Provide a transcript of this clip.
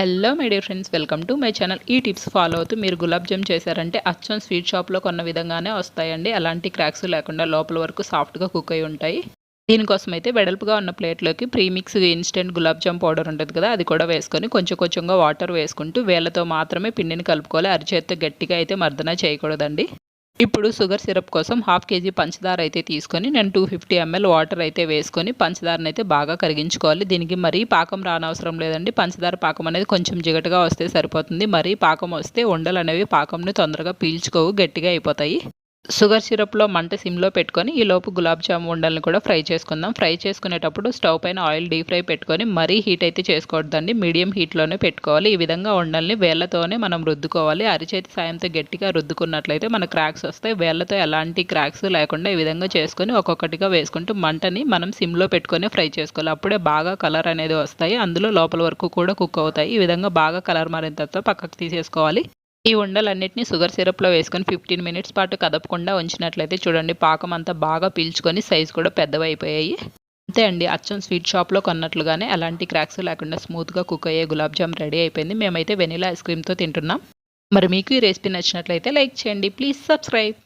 Hello my dear friends welcome to my channel. ఈ tips follow అవుతూ మీరు గులాబ్ జామ్ చేశారంటే అచ్చం స్వీట్ షాప్లో కొన్న విధంగానే వస్తాయండి. అలాంటి క్రాక్స్ లేకుండా లోపల వరకు సాఫ్ట్గా కుక్ అయి ఉంటాయి. దీనికోసం అయితే వెడల్పుగా ఉన్న ప్లేట్లోకి premix instant gulab jam powder ఉంటుంది కదా అది కూడా వేసుకొని కొంచెం కొంచెంగా వాటర్ వేసుకుంటూ వేళ్ళతో మాత్రమే పిండిని కలుపుకోవాలి. అరిచేత్తో గట్టిగా అయితే మర్దన చేయకూడదండి. ఇప్పుడు షుగర్ సిరప్ కోసం హాఫ్ కేజీ పంచదార అయితే తీసుకొని నేను టూ ఫిఫ్టీ ఎంఎల్ వాటర్ అయితే వేసుకొని పంచదారని అయితే బాగా కరిగించుకోవాలి. దీనికి మరీ పాకం రానవసరం లేదండి. పంచదార పాకం అనేది కొంచెం జిగటగా వస్తే సరిపోతుంది. మరీ పాకం వస్తే ఉండలు అనేవి పాకంని తొందరగా పీల్చుకోవు గట్టిగా అయిపోతాయి. షుగర్ సిరప్లో మంట సిమ్లో పెట్టుకొని ఈ లోపు గులాబ్ జామ్ ఉండల్ని కూడా ఫ్రై చేసుకుందాం. ఫ్రై చేసుకునేటప్పుడు స్టవ్ పైన ఆయిల్ డీప్ ఫ్రై పెట్టుకొని మరీ హీట్ అయితే చేసుకోవద్దండి. మీడియం హీట్లోనే పెట్టుకోవాలి. ఈ విధంగా ఉండల్ని వేళ్ళతోనే మనం రుద్దుకోవాలి. అరిచేతి సాయంతో గట్టిగా రుద్దుకున్నట్లయితే మన క్రాక్స్ వస్తాయి. వేళ్ళతో ఎలాంటి క్రాక్స్ లేకుండా ఈ విధంగా చేసుకొని ఒక్కొక్కటిగా వేసుకుంటూ మంటని మనం సిమ్లో పెట్టుకొని ఫ్రై చేసుకోవాలి. అప్పుడే బాగా కలర్ అనేది వస్తాయి. అందులో లోపల వరకు కూడా కుక్ అవుతాయి. ఈ విధంగా బాగా కలర్ మారిన తర్వాత పక్కకు తీసేసుకోవాలి. ఈ ఉండలన్నింటినీ షుగర్ సిరప్లో వేసుకొని ఫిఫ్టీన్ మినిట్స్ పాటు కదపకుండా ఉంచినట్లయితే చూడండి పాకం అంతా బాగా పీల్చుకొని సైజు కూడా పెద్దవైపోయాయి. అంతే అండి అచ్చం స్వీట్ షాప్లో కొన్నట్లుగానే అలాంటి క్రాక్స్ లేకుండా స్మూత్గా కుక్ అయ్యే గులాబ్ జామ్ రెడీ అయిపోయింది. మేమైతే వెనీలా ఐస్ క్రీమ్తో తింటున్నాం. మరి మీకు ఈ రెసిపీ నచ్చినట్లయితే లైక్ చేయండి ప్లీజ్ సబ్స్క్రైబ్.